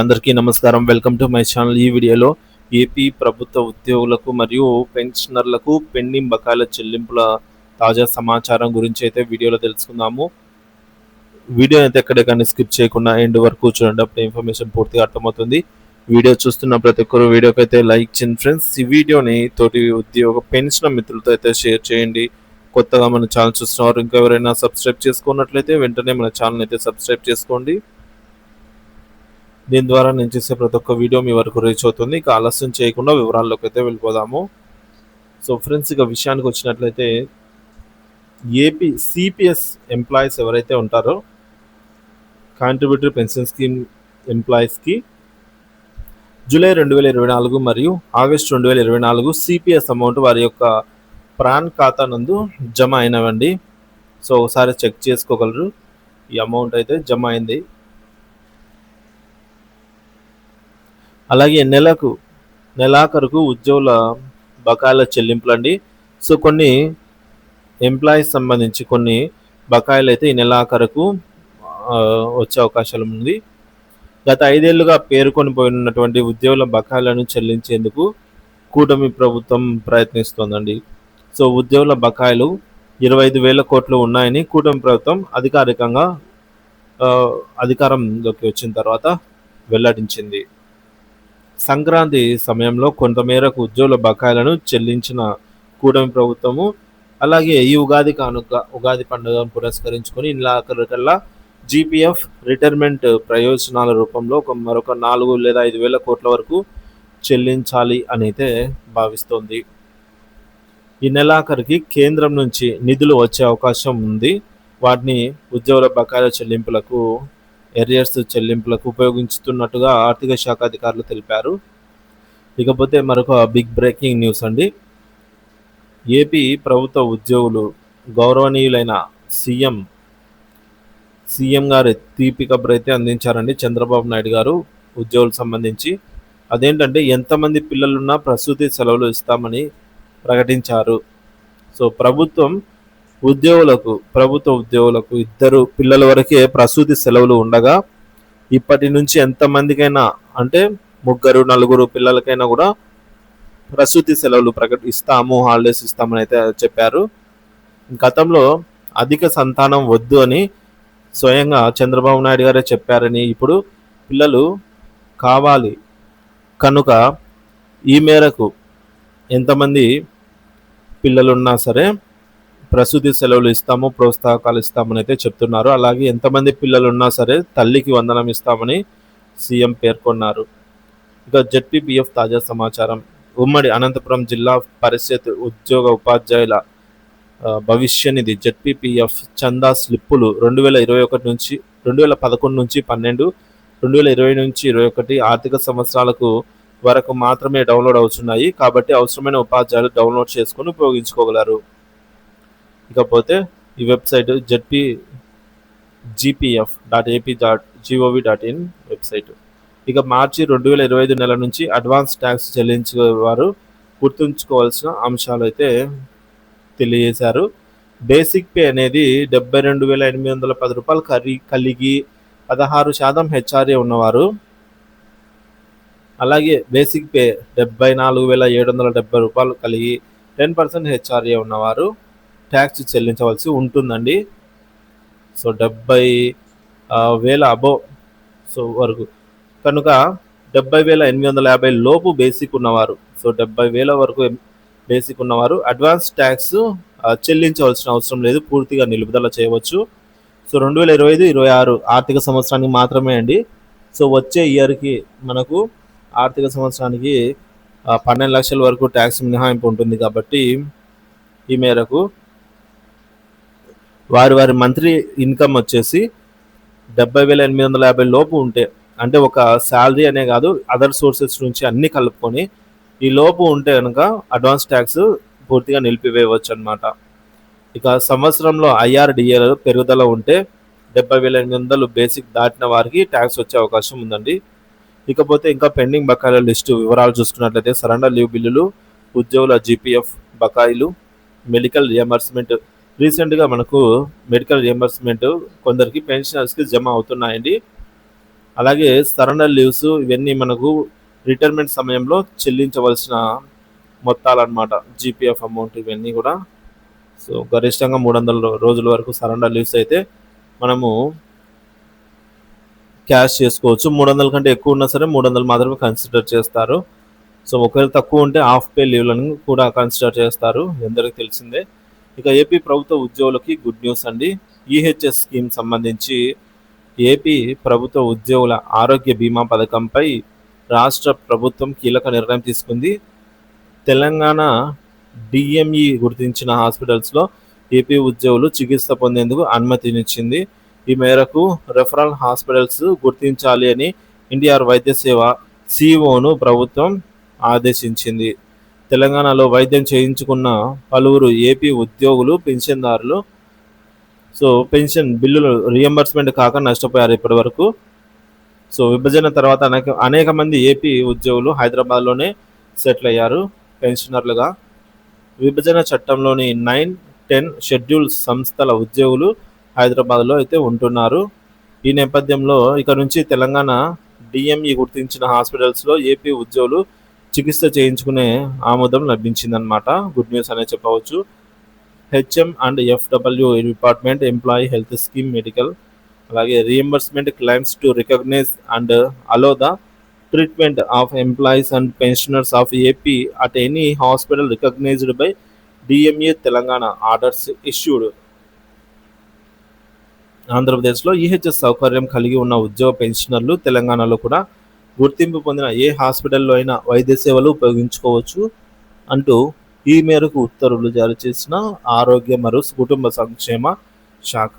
అందరికీ నమస్కారం. Welcome to my channel ఈ వీడియోలో ఏపీ ప్రభుత్వ ఉద్యోగులకు మరియు పెన్షనర్లకు పెండింగ్ బకాయిల చెల్లింపుల తాజా సమాచారం గురించి అయితే వీడియోలో తెలుసుకుందాము. వీడియో అయితే ఎక్కడికైనా స్కిప్ చేయకుండా ఎండ్ వరకు చూడండి. అప్పుడు ఇన్ఫర్మేషన్ పూర్తిగా అర్థమవుతుంది. వీడియో చూస్తున్న ప్రతి ఒక్కరు వీడియోకి అయితే లైక్ చేయండి ఫ్రెండ్స్ ఈ వీడియోని తోటి ఉద్యోగ పెన్షన్ మిత్రులతో అయితే షేర్ చేయండి. కొత్తగా మన ఛానల్ చూస్తున్నారు ఇంకా ఎవరైనా సబ్స్క్రైబ్ చేసుకున్నట్లయితే వెంటనే మన ఛానల్ అయితే సబ్స్క్రైబ్ చేసుకోండి. దీని ద్వారా నేను చేసే ప్రతి ఒక్క వీడియో మీ వరకు రీచ్ అవుతుంది. ఇక ఆలస్యం చేయకుండా వివరాల్లోకి అయితే వెళ్ళిపోదాము. సో ఫ్రెండ్స్ ఇక విషయానికి వచ్చినట్లయితే ఏపీ సిపిఎస్ ఎంప్లాయీస్ ఎవరైతే ఉంటారో కాంట్రిబ్యూటరీ పెన్షన్ స్కీమ్ ఎంప్లాయీస్కి జూలై రెండు వేల ఇరవై నాలుగు మరియు ఆగస్టు రెండు వేల ఇరవై నాలుగు సిపిఎస్ అమౌంట్ వారి యొక్క ప్రాన్ ఖాతా నందు జమ అయినవండి. సో ఒకసారి చెక్ చేసుకోగలరు. ఈ అమౌంట్ అయితే జమ అయింది. అలాగే నెలకు నెలాఖరుకు ఉద్యోగుల బకాయిల చెల్లింపులు అండి సో కొన్ని ఎంప్లాయీస్ సంబంధించి కొన్ని బకాయిలు అయితే ఈ నెలాఖరుకు వచ్చే అవకాశాలు ఉంది. గత ఐదేళ్ళుగా పేర్కొని పోయినటువంటి ఉద్యోగుల బకాయిలను చెల్లించేందుకు కూటమి ప్రభుత్వం ప్రయత్నిస్తోందండి. సో ఉద్యోగుల బకాయిలు ఇరవై ఐదు వేల కోట్లు ఉన్నాయని కూటమి ప్రభుత్వం అధికారికంగా అధికారంలోకి వచ్చిన తర్వాత వెల్లడించింది. సంక్రాంతి సమయంలో కొంతమేరకు ఉద్యోగుల బకాయిలను చెల్లించిన కూటమి ప్రభుత్వము అలాగే ఈ ఉగాది కానుక ఉగాది పండుగను పురస్కరించుకొని కల్లా జీపీఎఫ్ రిటైర్మెంట్ ప్రయోజనాల రూపంలో ఒక మరొక నాలుగు లేదా ఐదు వేల కోట్ల వరకు చెల్లించాలి అని అయితే భావిస్తోంది. ఈ నెలాఖరికి కేంద్రం నుంచి నిధులు వచ్చే అవకాశం ఉంది. వాటిని ఉద్యోగుల బకాయిల చెల్లింపులకు ఎరియర్స్ చెల్లింపులకు ఉపయోగించుతున్నట్టుగా ఆర్థిక శాఖ అధికారులు తెలిపారు. ఇకపోతే మరొక బిగ్ బ్రేకింగ్ న్యూస్ అండి. ఏపీ ప్రభుత్వ ఉద్యోగులు గౌరవనీయులైన సీఎం సీఎం గారు తీపి కబురు అందించారండి చంద్రబాబు నాయుడు గారు ఉద్యోగులకు సంబంధించి. అదేంటంటే ఎంతమంది పిల్లలున్నా ప్రసూతి సెలవులు ఇస్తామని ప్రకటించారు. సో ప్రభుత్వం ఉద్యోగులకు ప్రభుత్వ ఉద్యోగులకు ఇద్దరు పిల్లల వరకే ప్రసూతి సెలవులు ఉండగా ఇప్పటి నుంచి ఎంతమందికైనా అంటే ముగ్గురు నలుగురు పిల్లలకైనా కూడా ప్రసూతి సెలవులు ప్రకటిస్తాము హాలిడేస్ ఇస్తామని అయితే చెప్పారు. గతంలో అధిక సంతానం వద్దు అని స్వయంగా చంద్రబాబు నాయుడు గారే చెప్పారని ఇప్పుడు పిల్లలు కావాలి. కనుక ఈ మేరకు ఎంతమంది పిల్లలున్నా సరే ప్రసూతి సెలవులు ఇస్తాము ప్రోత్సాహకాలు ఇస్తామని అయితే చెప్తున్నారు. అలాగే ఎంతమంది పిల్లలు ఉన్నా సరే తల్లికి వందనం ఇస్తామని సీఎం పేర్కొన్నారు. ఇక జెడ్పీపీఎఫ్ తాజా సమాచారం. ఉమ్మడి అనంతపురం జిల్లా పరిషత్ ఉద్యోగ ఉపాధ్యాయుల భవిష్యనిధి భవిష్య నిధి జెడ్పీపీఎఫ్ చందా స్లిప్పులు రెండు వేల ఇరవై ఒకటి నుంచి రెండు వేల పదకొండు నుంచి పన్నెండు రెండు వేల ఇరవై నుంచి ఇరవై ఒకటి ఆర్థిక సంవత్సరాలకు వరకు మాత్రమే డౌన్లోడ్ అవుతున్నాయి. కాబట్టి అవసరమైన ఉపాధ్యాయులు డౌన్లోడ్ చేసుకొని ఉపయోగించుకోగలరు. ఇకపోతే ఈ website ZP GPF dot AP dot GOV dot in website. ఇక మార్చి రెండు వేల ఇరవై ఐదు నెల నుంచి అడ్వాన్స్ ట్యాక్స్ చెల్లించే వారు గుర్తుంచుకోవాల్సిన అంశాలు అయితే తెలియజేశారు. బేసిక్ పే అనేది డెబ్బై రెండు వేల ఎనిమిది వందల పది రూపాయలు కరి కలిగి పదహారు శాతం హెచ్ఆర్ఏ ఉన్నవారు. అలాగే బేసిక్ పే డెబ్బై నాలుగు వేల ఏడు వందల డెబ్బై రూపాయలు కలిగి టెన్ పర్సెంట్ హెచ్ఆర్ఏ ఉన్నవారు. ట్యాక్స్ చెల్లించవలసి ఉంటుందండి. సో డెబ్బై వేల అబో సో వరకు. కనుక డెబ్బై వేల ఎనిమిది వందల యాభై లోపు బేసిక్ ఉన్నవారు సో డెబ్బై వేల వరకు బేసిక్ ఉన్నవారు అడ్వాన్స్ ట్యాక్స్ చెల్లించవలసిన అవసరం లేదు పూర్తిగా నిలుపుదల చేయవచ్చు. సో రెండు వేల ఇరవై ఐదు ఇరవై ఆరు ఆర్థిక సంవత్సరానికి మాత్రమే అండి. సో వచ్చే ఇయర్కి మనకు ఆర్థిక సంవత్సరానికి పన్నెండు లక్షల వరకు ట్యాక్స్ మినహాయింపు ఉంటుంది కాబట్టి ఈ మేరకు వారి వారి మంత్లీ ఇన్కమ్ వచ్చేసి డెబ్బై వేల ఎనిమిది వందల యాభై లోపు ఉంటే అంటే ఒక శాలరీ అనే కాదు అదర్ సోర్సెస్ నుంచి అన్ని కలుపుకొని ఈ లోపు ఉంటే కనుక అడ్వాన్స్ ట్యాక్స్ పూర్తిగా నిలిపివేయవచ్చు అనమాట ఇక సంవత్సరంలో ఐఆర్డిఏ పెరుగుదల ఉంటే డెబ్బై వేల ఎనిమిది వందలు బేసిక్ దాటిన వారికి ట్యాక్స్ వచ్చే అవకాశం ఉందండి. ఇకపోతే ఇంకా పెండింగ్ బకాయిల లిస్టు వివరాలు చూసుకున్నట్లయితే సరెండర్ లీవ్ బిల్లులు ఉద్యోగుల జీపీఎఫ్ బకాయిలు మెడికల్ రియంబర్స్మెంట్ రీసెంట్గా మనకు మెడికల్ రియంబర్స్మెంట్ కొందరికి పెన్షనర్స్కి జమ అవుతున్నాయండి. అలాగే సరెండర్ లీవ్స్ ఇవన్నీ మనకు రిటైర్మెంట్ సమయంలో చెల్లించవలసిన మొత్తాలన్నమాట. జీపీఎఫ్ అమౌంట్ ఇవన్నీ కూడా. సో గరిష్టంగా మూడు వందల రోజుల వరకు సరెండర్ లీవ్స్ అయితే మనము క్యాష్ చేసుకోవచ్చు. మూడు వందల కంటే ఎక్కువ ఉన్నా సరే మూడు వందలు మాత్రమే కన్సిడర్ చేస్తారు. సో ఒకవేళ తక్కువ ఉంటే హాఫ్ పే లీవ్లను కూడా కన్సిడర్ చేస్తారు. ఎందరికి తెలిసిందే. ఇక ఏపీ ప్రభుత్వ ఉద్యోగులకి గుడ్ న్యూస్ అండి. ఈహెచ్ఎస్ స్కీమ్ సంబంధించి ఏపీ ప్రభుత్వ ఉద్యోగుల ఆరోగ్య బీమా పథకంపై రాష్ట్ర ప్రభుత్వం కీలక నిర్ణయం తీసుకుంది. తెలంగాణ డిఎంఈ గుర్తించిన హాస్పిటల్స్లో ఏపీ ఉద్యోగులు చికిత్స పొందేందుకు అనుమతినిచ్చింది. ఈ మేరకు రెఫరల్ హాస్పిటల్స్ గుర్తించాలి అని ఎన్టీఆర్ వైద్య సేవ సిఓను ప్రభుత్వం ఆదేశించింది. తెలంగాణలో వైద్యం చేయించుకున్న పలువురు ఏపీ ఉద్యోగులు పెన్షన్దారులు. సో పెన్షన్ బిల్లులు రియంబర్స్మెంట్ కాక నష్టపోయారు ఇప్పటి వరకు సో విభజన తర్వాత అనేక అనేక మంది ఏపీ ఉద్యోగులు హైదరాబాద్లోనే సెటిల్ అయ్యారు పెన్షనర్లుగా. విభజన చట్టంలోని నైన్ టెన్ షెడ్యూల్ సంస్థల ఉద్యోగులు హైదరాబాద్లో అయితే ఉంటున్నారు. ఈ నేపథ్యంలో ఇక నుంచి తెలంగాణ డిఎంఈ గుర్తించిన హాస్పిటల్స్లో ఏపీ ఉద్యోగులు చికిత్స చేయించుకునే ఆమోదం లభించిందనమాట గుడ్ న్యూస్ అనే చెప్పవచ్చు. HM and FW department employee health scheme medical అలాగే reimbursement claims to recognise and allow the treatment of employees and pensioners of AP at any hospital recognised by DMA Telangana orders issued. ఆంధ్రప్రదేశ్లో EHS సౌకర్యం కలిగి ఉన్న ఉద్యోగ పెన్షనర్లు తెలంగాణలో కూడా గుర్తింపు పొందిన ఏ హాస్పిటల్లో అయినా వైద్య సేవలు ఉపయోగించుకోవచ్చు అంటూ ఈ మేరకు ఉత్తర్వులు జారీ చేసిన ఆరోగ్య మరియు కుటుంబ సంక్షేమ శాఖ.